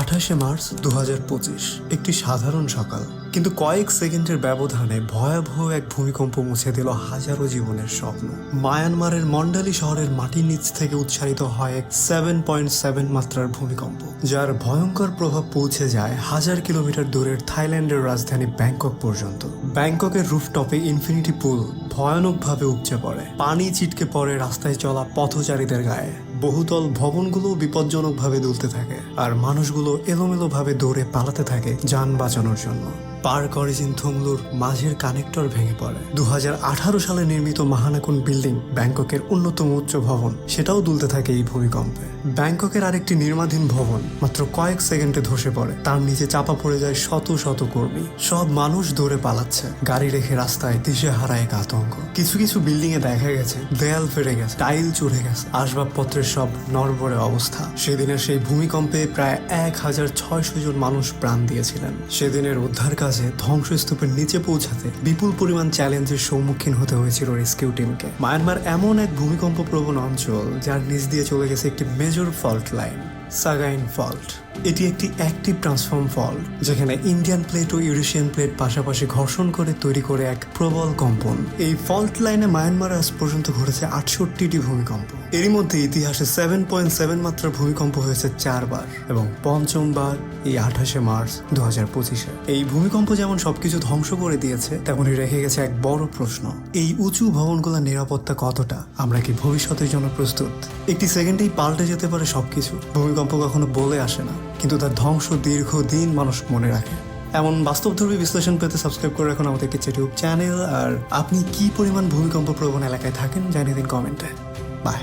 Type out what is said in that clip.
আঠাশে মার্চ দু হাজার পঁচিশ, একটি সাধারণ সকাল। কিন্তু কয়েক সেকেন্ডের ব্যবধানে ভয়াবহ এক ভূমিকম্প মুছে দিল হাজারো জীবনের স্বপ্ন। মায়ানমারের মন্ডালি শহরের মাটির নিচ থেকে উচ্চারিত হয় এক সেভেন পয়েন্ট সেভেন মাত্রার ভূমিকম্প, যার ভয়ঙ্কর প্রভাব পৌঁছে যায় হাজার কিলোমিটার দূরের থাইল্যান্ডের রাজধানী ব্যাংকক পর্যন্ত। ব্যাংককের রুফটপে ইনফিনিটি পুল ভয়ানকভাবে উপচে পড়ে। পানি ছিটকে পড়ে রাস্তায় চলা পথচারীদের গায়ে। বহুতল ভবনগুলো বিপজ্জনকভাবে দুলতে থাকে। আর মানুষগুলো এলোমেলোভাবে দৌড়ে পালাতে থাকে যান বাঁচানোর জন্য। পার্ক অরিজিন থংলুর মাঝের কানেক্টর ভেঙে পড়ে। দু হাজার আঠারো সালে নির্মিত মাহানাকুন বিল্ডিং ব্যাংককের অন্যতম উচ্চ ভবন। সেটাও দুলতে থাকে এই ভূমিকম্পে। ব্যাংককের আরেকটি নির্মাধীন ভবন মাত্র কয়েক সেকেন্ডে ধসে পড়ে। তার নিচে চাপা পড়ে যায় শত শত কর্মী। সব মানুষ দৌড়ে পালাচ্ছে। গাড়ি রেখে রাস্তায় দিশে হারায় এক আতঙ্ক। কিছু কিছু বিল্ডিং এ দেখা গেছে, দেয়াল ফেটে গেছে, টাইল চড়ে গেছে। আসবাবপত্রের সব নড়বড়ে অবস্থা। সেদিনের সেই ভূমিকম্পে প্রায় এক হাজার ছয়শো জন মানুষ প্রাণ দিয়েছিলেন। সেদিনের উদ্ধার কাজে ধ্বংসস্তূপের নিচে পৌঁছাতে বিপুল পরিমাণ চ্যালেঞ্জের সম্মুখীন হতে হয়েছিল রেস্কিউ টিমকে। মায়ানমার এমন এক ভূমিকম্প প্রবণ অঞ্চল, যার নিচ দিয়ে চলে গেছে একটি major fault line Sagaing fault এটি একটি অ্যাক্টিভ ট্রান্সফর্ম ফল্ট যেখানে ইন্ডিয়ান প্লেট ও ইউরেশিয়ান প্লেট পাশাপাশি ঘর্ষণ করে তৈরি করে এক প্রবল কম্পন। এই ফল্ট লাইনে মায়ানমার আজ পর্যন্ত ঘটেছে আটষট্টিটি ভূমিকম্প। এরই মধ্যে ইতিহাসে সেভেন পয়েন্ট সেভেন মাত্রার ভূমিকম্প হয়েছে চারবার এবং পঞ্চমবার এই আঠাশে মার্চ দু হাজার পঁচিশে। এই ভূমিকম্প যেমন সবকিছু ধ্বংস করে দিয়েছে, তেমনই রেখে গেছে এক বড় প্রশ্ন। এই উঁচু ভবনগুলোর নিরাপত্তা কতটা? আমরা কি ভবিষ্যতের জন্য প্রস্তুত? একটি সেকেন্ডেই পাল্টে যেতে পারে সবকিছু। ভূমিকম্প কখনো বলে আসে না, কিন্তু তার ধ্বংস দীর্ঘদিন মানুষ মনে রাখে। এমন বাস্তবধর্মী বিশ্লেষণ পেতে সাবস্ক্রাইব করে রাখুন আমাদের কিছু ইউটিউব চ্যানেল, আর আপনি কি পরিমাণ ভূমিকম্প প্রবণ এলাকায় থাকেন জানিয়ে দিন কমেন্টে। বাই।